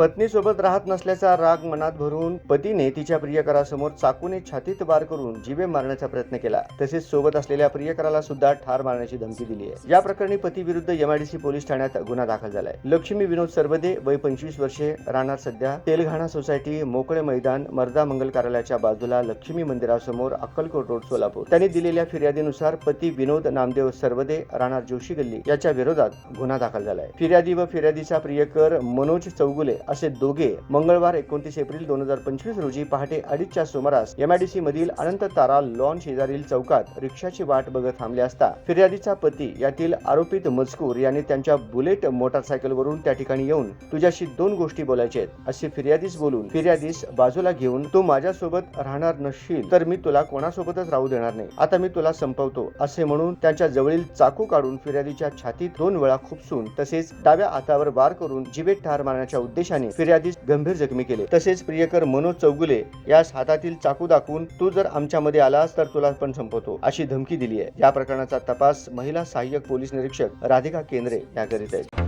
पत्नीसोबत राहत नसल्याचा राग मनात भरून पतीने तिच्या प्रियकरासमोर चाकूने छातीत वार करून जीवे मारण्याचा प्रयत्न केला. तसेच सोबत असलेल्या प्रियकराला सुद्धा ठार मारण्याची धमकी दिली आहे. या प्रकरणी पती विरुद्ध एमआयडीसी पोलीस ठाण्यात गुन्हा दाखल झालाय. लक्ष्मी विनोद सरबदे वय पंचवीस वर्षे राहणार सध्या तेलघाणा सोसायटी मोकळे मैदान मर्दा मंगल कार्यालयाच्या बाजूला लक्ष्मी मंदिरासमोर अक्कलकोट रोड सोलापूर. त्यांनी दिलेल्या फिर्यादीनुसार पती विनोद नामदेव सरवदे राहणार जोशी गल्ली याच्या विरोधात गुन्हा दाखल झालाय. फिर्यादी व फिर्यादीचा प्रियकर मनोज चौगुले असे दोघे मंगळवार एकोणतीस एप्रिल दोन हजार पंचवीस रोजी पहाटे अडीचच्या सुमारास एमआयडीसी मधील अनंत तारा लॉन शेजारील चौकात रिक्षाची वाट बघत थांबले असता फिर्यादीचा पती यातील आरोपित मजकूर यांनी त्यांच्या बुलेट मोटारसायकलवरून त्या ठिकाणी येऊन तुझ्याशी दोन गोष्टी बोलायच्या आहेत. असे फिर्यादीस बोलून फिर्यादीस बाजूला घेऊन तू माझ्यासोबत राहणार नसशील तर मी तुला कोणासोबतच राहू देणार नाही. आता मी तुला संपवतो असे म्हणून त्यांच्या जवळील चाकू काढून फिर्यादीच्या छातीत दोन वेळा खुपसून तसेच डाव्या हातावर वार करून जिबेत ठार मारण्याच्या उद्देशाने फिर्यादीस गंभीर जखमी केले. तसेच प्रियकर मनोज चौगुले यास हातातील चाकू दाखवून तू जर आमच्यामध्ये आलास तर तुला पण संपवतो अशी धमकी दिली आहे या प्रकरणाचा तपास महिला सहाय्यक पोलीस निरीक्षक राधिका केंद्रे या करीत आहेत.